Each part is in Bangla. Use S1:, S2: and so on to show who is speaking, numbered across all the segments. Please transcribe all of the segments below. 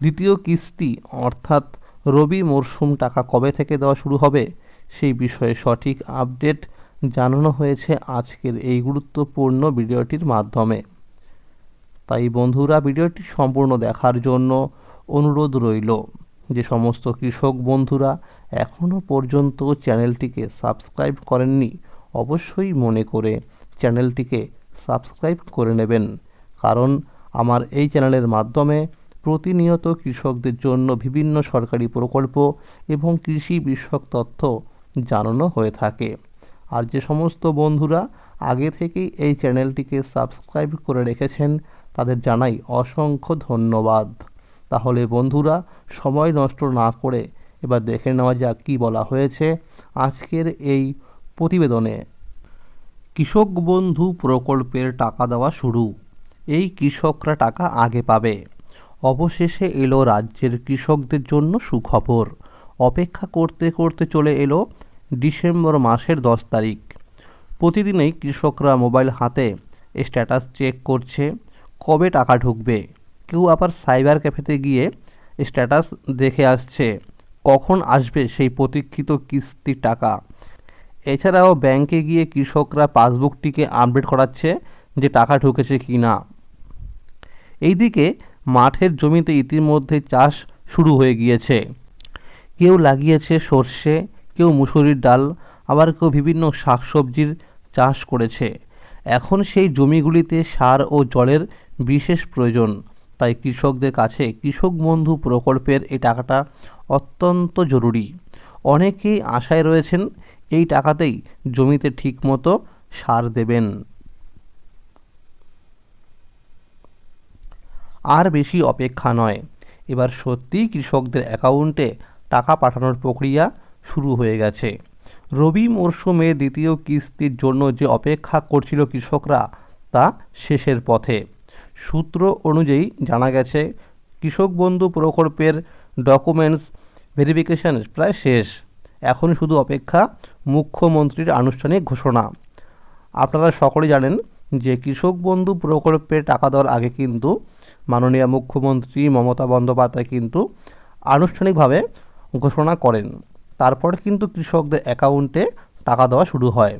S1: দ্বিতীয় কিস্তি, অর্থাৎ রবি মরশুম টাকা কবে থেকে দেওয়া শুরু হবে, সেই বিষয়ে সঠিক আপডেট জানানো হয়েছে আজকের এই গুরুত্বপূর্ণ ভিডিওটির মাধ্যমে। তাই বন্ধুরা, ভিডিওটি সম্পূর্ণ দেখার জন্য অনুরোধ রইল। যে সমস্ত কৃষক বন্ধুরা এখনও পর্যন্ত চ্যানেলটিকে সাবস্ক্রাইব করেননি, অবশ্যই মনে করে চ্যানেলটিকে সাবস্ক্রাইব করে নেবেন। কারণ আমার এই চ্যানেলের মাধ্যমে প্রতিনিয়ত কৃষকদের জন্য বিভিন্ন সরকারি প্রকল্প এবং কৃষি বিষয়ক তথ্য জানানো হয়ে থাকে। আর যে সমস্ত বন্ধুরা আগে থেকেই এই চ্যানেলটিকে সাবস্ক্রাইব করে রেখেছেন, তাদের জানাই অসংখ্য ধন্যবাদ। তাহলে বন্ধুরা, সময় নষ্ট না করে এবার দেখে নেওয়া যাক কী বলা হয়েছে আজকের এই প্রতিবেদনে। কৃষক বন্ধু প্রকল্পের টাকা দেওয়া শুরু। এই কৃষকরা টাকা আগে পাবে। অবশেষে এলো রাজ্যের কৃষকদের জন্য সুখবর। অপেক্ষা করতে করতে চলে এলো ডিসেম্বর মাসের দশ তারিখ। প্রতিদিনই কৃষকরা মোবাইল হাতে স্ট্যাটাস চেক করছে, কবে টাকা ঢুকবে। কেউ আবার সাইবার ক্যাফেতে গিয়ে স্ট্যাটাস দেখে আসছে, কখন আসবে সেই প্রতীক্ষিত কিস্তির টাকা। এছাড়াও ব্যাংকে গিয়ে কৃষকরা পাসবুকটিকে আপডেট করাচ্ছে যে টাকা ঢুকেছে কি না এইদিকে মাঠের জমিতে ইতিমধ্যে চাষ শুরু হয়ে গিয়েছে। কেউ লাগিয়েছে সর্ষে, কেউ মুসুরির ডাল, আবার কেউ বিভিন্ন শাকসবজির চাষ করেছে। এখন সেই জমিগুলিতে সার ও জলের বিশেষ প্রয়োজন। তাই কৃষকদের কাছে কৃষক বন্ধু প্রকল্পের এই টাকাটা অত্যন্ত জরুরি। অনেকেই আশায় রয়েছেন এই টাকাতেই জমিতে ঠিকমতো সার দেবেন। আর বেশি অপেক্ষা নয়। এবার সত্যিই কৃষকদের অ্যাকাউন্টে টাকা পাঠানোর প্রক্রিয়া শুরু হয়ে গেছে। রবি মরশুমে দ্বিতীয় কিস্তির জন্য যে অপেক্ষা করছিল কৃষকরা, তা শেষের পথে। সূত্র অনুযায়ী জানা গেছে, কৃষক বন্ধু প্রকল্পের ডকুমেন্টস ভেরিফিকেশন প্রায় শেষ। এখন শুধু অপেক্ষা মুখ্যমন্ত্রীর আনুষ্ঠানিক ঘোষণা। আপনারা সকলে জানেন যে কৃষক বন্ধু প্রকল্পে টাকা দেওয়ার আগে কিন্তু মাননীয় মুখ্যমন্ত্রী মমতা বন্দ্যোপাধ্যায় কিন্তু আনুষ্ঠানিকভাবে ঘোষণা করেন। তারপর কিন্তু কৃষকদের অ্যাকাউন্টে টাকা দেওয়া শুরু হয়।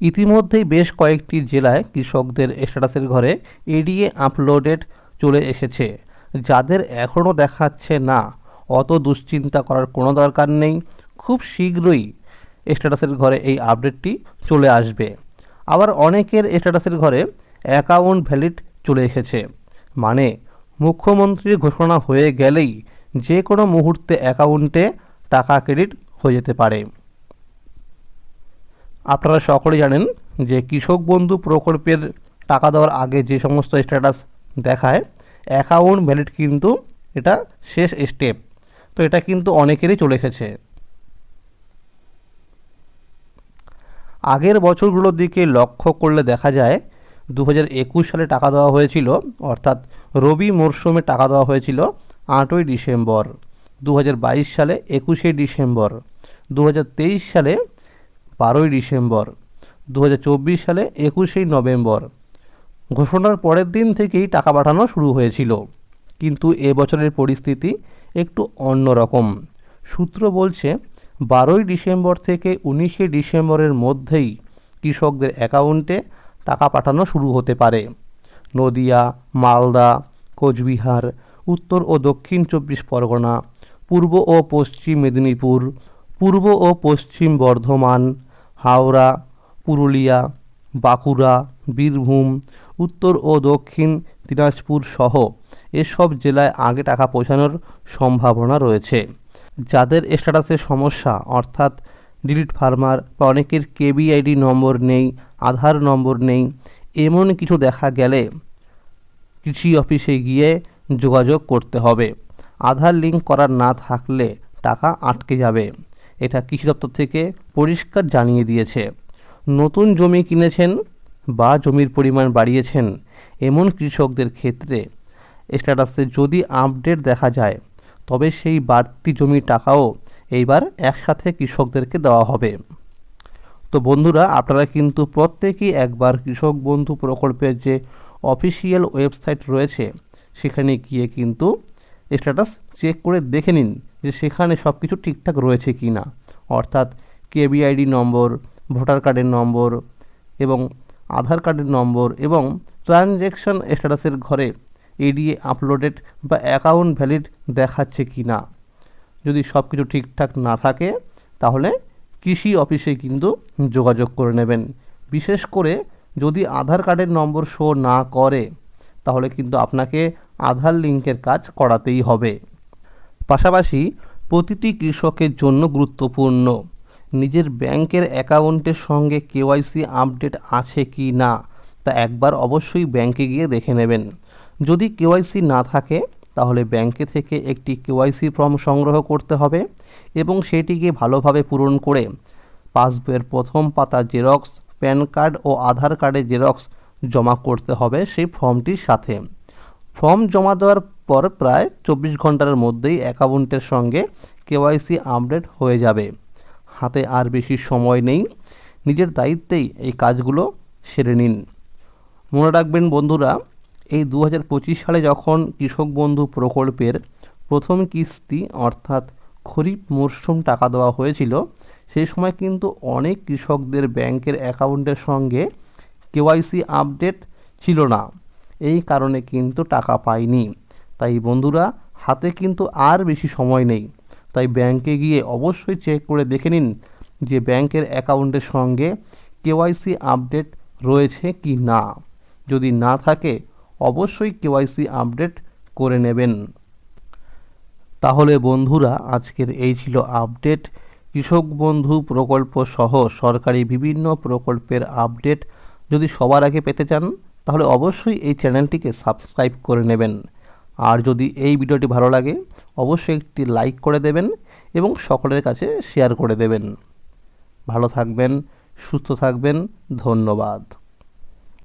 S1: ইতিমধ্যেই বেশ কয়েকটি জেলায় কৃষকদের স্ট্যাটাসের ঘরে এডিএ আপলোডেড চলে এসেছে। যাদের এখনও দেখাচ্ছে না, অত দুশ্চিন্তা করার কোনো দরকার নেই। খুব শীঘ্রই স্ট্যাটাসের ঘরে এই আপডেটটি চলে আসবে। আবার অনেকের স্ট্যাটাসের ঘরে অ্যাকাউন্ট ভ্যালিড চলে এসেছে। মানে মুখ্যমন্ত্রীর ঘোষণা হয়ে গেলেই যে কোনো মুহূর্তে অ্যাকাউন্টে টাকা ক্রেডিট হয়ে যেতে পারে। আপনারা সকলেই জানেন যে কৃষক বন্ধু প্রকল্পের টাকা দেওয়ার আগে যে সমস্ত স্ট্যাটাস দেখায়, অ্যাকাউন্ট ভ্যালিড কিন্তু এটা শেষ স্টেপ তো এটা কিন্তু অনেকেরই চলে এসেছে। আগের বছরগুলোর দিকে লক্ষ্য করলে দেখা যায় দু হাজার একুশ সালে টাকা দেওয়া হয়েছিল, অর্থাৎ রবি মরশুমে টাকা দেওয়া হয়েছিল আটই ডিসেম্বর। দু হাজার বাইশ সালে একুশে ডিসেম্বর। দু হাজার তেইশ সালে বারোই ডিসেম্বর। দু হাজার চব্বিশ সালে একুশেই নভেম্বর। ঘোষণার পরের দিন থেকেই টাকা পাঠানো শুরু হয়েছিল। কিন্তু এবছরের পরিস্থিতি একটু অন্যরকম সূত্র বলছে, বারোই ডিসেম্বর থেকে উনিশে ডিসেম্বরের মধ্যেই কৃষকদের অ্যাকাউন্টে টাকা পাঠানো শুরু হতে পারে। নদিয়া, মালদা, কোচবিহার, উত্তর ও দক্ষিণ চব্বিশ পরগনা, পূর্ব ও পশ্চিম মেদিনীপুর, পূর্ব ও পশ্চিম বর্ধমান, হাওড়া, পুরুলিয়া, বাঁকুড়া, বীরভূম, উত্তর ও দক্ষিণ দিনাজপুর সহ এসব জেলায় আগে টাকা পৌঁছানোর সম্ভাবনা রয়েছে। যাদের স্ট্যাটাসের সমস্যা, অর্থাৎ ডিলিট ফার্মার বা অনেকের কেবিআইডি নম্বর নেই আধার নম্বর নেই। এমন কিছু দেখা গেলে কৃষি অফিসে গিয়ে যোগাযোগ করতে হবে। আধার লিঙ্ক করা না থাকলে টাকা আটকে যাবে। এটা কৃষি দপ্তর থেকে পরিষ্কার জানিয়ে দিয়েছে। নতুন জমি কিনেছেন বা জমির পরিমাণ বাড়িয়েছেন এমন কৃষকদের ক্ষেত্রে স্ট্যাটাসে যদি আপডেট দেখা যায়, তবে সেই বাড়তি জমির টাকাও এইবার একসাথে কৃষকদেরকে দেওয়া হবে। তো বন্ধুরা, আপনারা কিন্তু প্রত্যেকেই একবার কৃষক বন্ধু প্রকল্পের যে অফিসিয়াল ওয়েবসাইট রয়েছে, সেখানে গিয়ে কিন্তু স্ট্যাটাস চেক করে দেখে নিন যে সেখানে সব কিছু ঠিকঠাক রয়েছে কি না অর্থাৎ কেবিআইডি নম্বর, ভোটার কার্ডের নম্বর এবং আধার কার্ডের নম্বর এবং ট্রানজ্যাকশন স্ট্যাটাসের ঘরে এডিএ আপলোডেড বা অ্যাকাউন্ট ভ্যালিড দেখাচ্ছে কি না যদি সব কিছু ঠিকঠাক না থাকে, তাহলে কৃষি অফিসে কিন্তু যোগাযোগ করে নেবেন। বিশেষ করে যদি আধার কার্ডের নম্বর শো না করে, তাহলে কিন্তু আপনাকে আধার লিঙ্কের কাজ করাতেই হবে। পাশাপাশি প্রতিটি কৃষকের জন্য গুরুত্বপূর্ণ, নিজের ব্যাংকের অ্যাকাউন্টের সঙ্গে কেওয়াইসি আপডেট আছে কি না, তা একবার অবশ্যই ব্যাংকে গিয়ে দেখে নেবেন। যদি কেওয়াইসি না থাকে, তাহলে ব্যাংকে থেকে একটি কেওয়াইসি ফর্ম সংগ্রহ করতে হবে। এবং সেটিকে ভালোভাবে পূরণ করে। পাসবইয়ের প্রথম পাতা জেরক্স, প্যান কার্ড ও আধার কার্ডের জেরক্স জমা করতে হবে সেই ফর্মটির সাথে। ফর্ম জমা দেওয়ার পর প্রায় চব্বিশ ঘণ্টার মধ্যেই অ্যাকাউন্টের সঙ্গে কেওয়াইসি আপডেট হয়ে যাবে। হাতে আর বেশি সময় নেই। নিজের দায়িত্বেই এই কাজগুলো সেরে নিন। মনে রাখবেন বন্ধুরা, এই দু হাজার পঁচিশ সালে যখন কৃষক বন্ধু প্রকল্পের প্রথম কিস্তি, অর্থাৎ খরিফ মরশুম টাকা দেওয়া হয়েছিল সেই সময় কিন্তু অনেক কৃষকদের ব্যাংকের অ্যাকাউন্টের সঙ্গে কেওয়াইসি আপডেট ছিল না। এই কারণে কিন্তু টাকা পায়নি তাই বন্ধুরা, হাতে কিন্তু আর বেশি সময় নেই। তাই ব্যাংকে গিয়ে অবশ্যই চেক করে দেখে নিন যে ব্যাংকের অ্যাকাউন্টের সঙ্গে কেওয়াইসি আপডেট রয়েছে কি না। যদি না থাকে, অবশ্যই কেওয়াইসি আপডেট করে নেবেন। তাহলে বন্ধুরা, আজকের এই ছিল আপডেট। কৃষক বন্ধু প্রকল্প সহ সরকারি বিভিন্ন প্রকল্পের আপডেট। যদি সবার আগে পেতে চান, তাহলে অবশ্যই এই চ্যানেলটিকে সাবস্ক্রাইব করে নেবেন। আর যদি এই ভিডিওটি ভালো লাগে, অবশ্যই একটি লাইক করে দেবেন এবং সকলের কাছে শেয়ার করে দেবেন। ভালো থাকবেন, সুস্থ থাকবেন, ধন্যবাদ।